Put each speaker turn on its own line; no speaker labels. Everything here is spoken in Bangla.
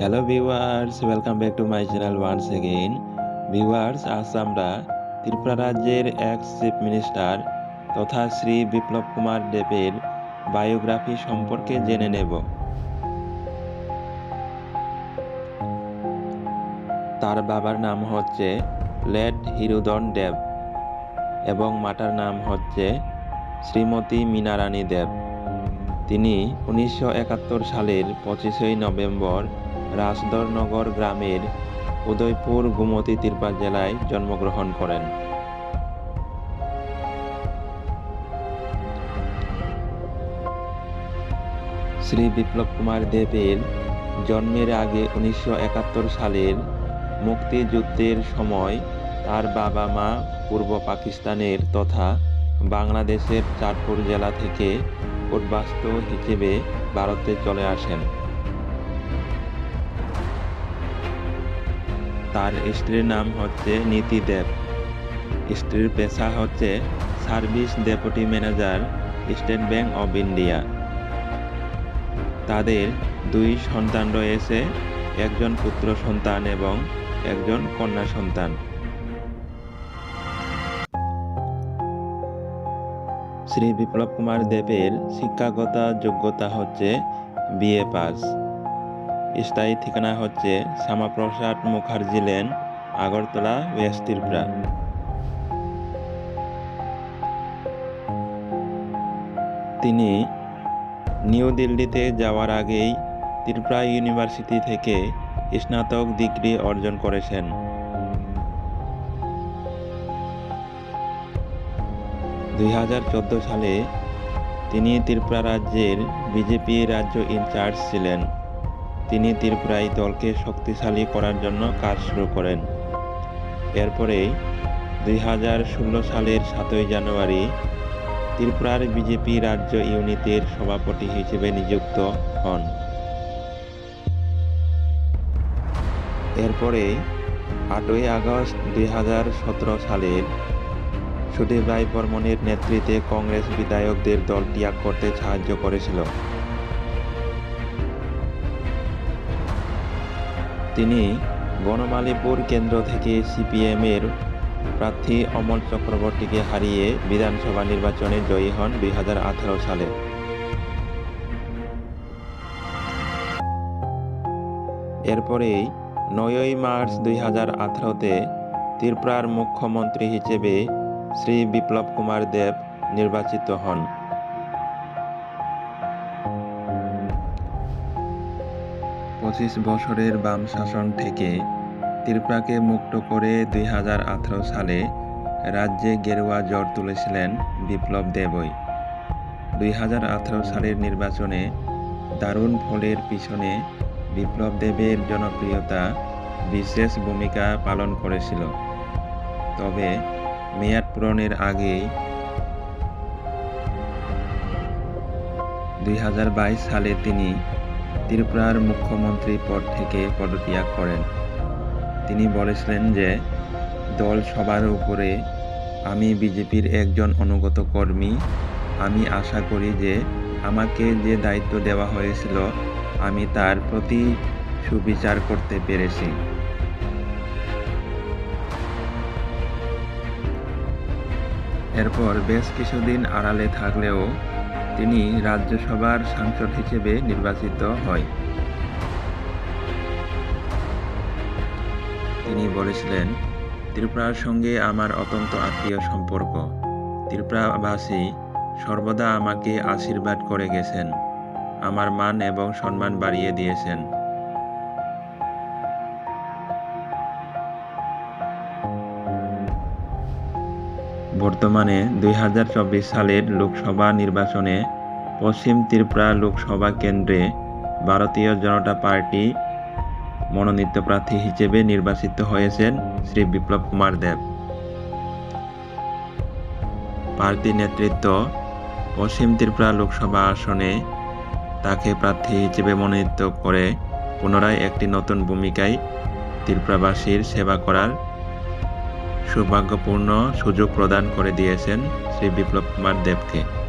Hello viewers welcome back to my channel once again viewers আজ আমরা ত্রিপুরা রাজ্যের এক্স চিফ মিনিস্টার তথা শ্রী বিপ্লব কুমার দেবের বায়োগ্রাফি সম্পর্কে জেনে নেব। তার বাবার নাম হচ্ছে লেড হিরুদন দেব এবং মাতার নাম হচ্ছে শ্রীমতী মীনারানী দেব। তিনি উনিশশো একাত্তর সালের পঁচিশে নভেম্বর রাজদরনগর গ্রামের উদয়পুর গোমতী ত্রিপুরা জেলায় জন্মগ্রহণ করেন। শ্রী বিপ্লব কুমার দেবের জন্মের আগে উনিশশো একাত্তর সালের মুক্তিযুদ্ধের সময় তার বাবা মা পূর্ব পাকিস্তানের তথা বাংলাদেশের চাঁদপুর জেলা থেকে উদ্বাস্ত হিসেবে ভারতে চলে আসেন। তার স্ত্রীর নাম হচ্ছে নীতি দেব। স্ত্রীর পেশা হচ্ছে service deputy manager, state bank of India. তাদের দুই সন্তান রয়েছে, একজন পুত্র সন্তান এবং একজন কন্যা সন্তান। শ্রী বিপ্লব কুমার দেবের শিক্ষাগত যোগ্যতা হচ্ছে বিএ পাস। স্থায়ী ঠিকানা হচ্ছে শ্যামাপ্রসাদ মুখার্জি লেন আগরতলা, ওয়েস্ট ত্রিপুরা। তিনি নিউ দিল্লিতে যাওয়ার আগেই ত্রিপুরা ইউনিভার্সিটি থেকে স্নাতক ডিগ্রি অর্জন করেছেন। দুই হাজার চোদ্দ সালে তিনি ত্রিপুরা রাজ্যের বিজেপি রাজ্য ইনচার্জ ছিলেন। তিনি ত্রিপুরায় দলকে শক্তিশালী করার জন্য কাজ শুরু করেন। এরপরেই দুই হাজার ষোলো সালের সাতই জানুয়ারি ত্রিপুরার বিজেপি রাজ্য ইউনিটের সভাপতি হিসেবে নিযুক্ত হন। এরপরে আটই আগস্ট দুই হাজার সতেরো সালের সুদীপ রায় বর্মনের নেতৃত্বে কংগ্রেস বিধায়কদের দল ত্যাগ করতে সাহায্য করেছিল। তিনি বনমালীপুর কেন্দ্র থেকে সিপিএমের প্রার্থী অমল চক্রবর্তীকে হারিয়ে বিধানসভা নির্বাচনে জয়ী হন দুই হাজার আঠেরো সালে। এরপরেই নয়ই মার্চ দুই হাজার আঠারোতে ত্রিপুরার মুখ্যমন্ত্রী হিসেবে শ্রী বিপ্লব কুমার দেব নির্বাচিত হন। পঁচিশ বছরের বাম শাসন থেকে ত্রিপুরাকে মুক্ত করে দুই হাজার আঠারো সালে রাজ্যে গেরুয়া জ্বর তুলেছিলেন বিপ্লব দেবই। দুই হাজার আঠারো সালের নির্বাচনে দারুণ ফলের পিছনে বিপ্লব দেবের জনপ্রিয়তা বিশেষ ভূমিকা পালন করেছিল। তবে মেয়াদ পূরণের আগেই দুই হাজার বাইশ সালে তিনি ত্রিপুরার মুখ্যমন্ত্রী পদ থেকে পদত্যাগ করেন। তিনি বলেছিলেন যে, দল সবার উপরে আমি বিজেপির একজন অনুগত কর্মী। আমি আশা করি যে, আমাকে যে দায়িত্ব দেওয়া হয়েছিল, আমি তার প্রতি সুবিচার করতে পেরেছি। এরপর বেশ কিছুদিন আড়ালে থাকলেও তিনি রাজ্যসভার সাংসদ হিসেবে নির্বাচিত হয়। তিনি বলেছিলেন, ত্রিপুরার সঙ্গে আমার অত্যন্ত আত্মীয় সম্পর্ক। ত্রিপুরাবাসী সর্বদা আমাকে আশীর্বাদ করে গেছেন, আমার মান এবং সম্মান বাড়িয়ে দিয়েছেন। বর্তমানে দুই হাজার চব্বিশ সালের লোকসভা নির্বাচনে পশ্চিম ত্রিপুরা লোকসভা কেন্দ্রে ভারতীয় জনতা পার্টি মনোনীত প্রার্থী হিসেবে নির্বাচিত হয়েছেন শ্রী বিপ্লব কুমার দেব। পার্টি নেতৃত্ব পশ্চিম ত্রিপুরা লোকসভা আসনে তাকে প্রার্থী হিসেবে মনোনীত করে পুনরায় একটি নতুন ভূমিকায় ত্রিপুরাবাসীর সেবা করার সৌভাগ্যপূর্ণ সুযোগ প্রদান করে দিয়েছেন শ্রী বিপ্লব কুমার দেবকে।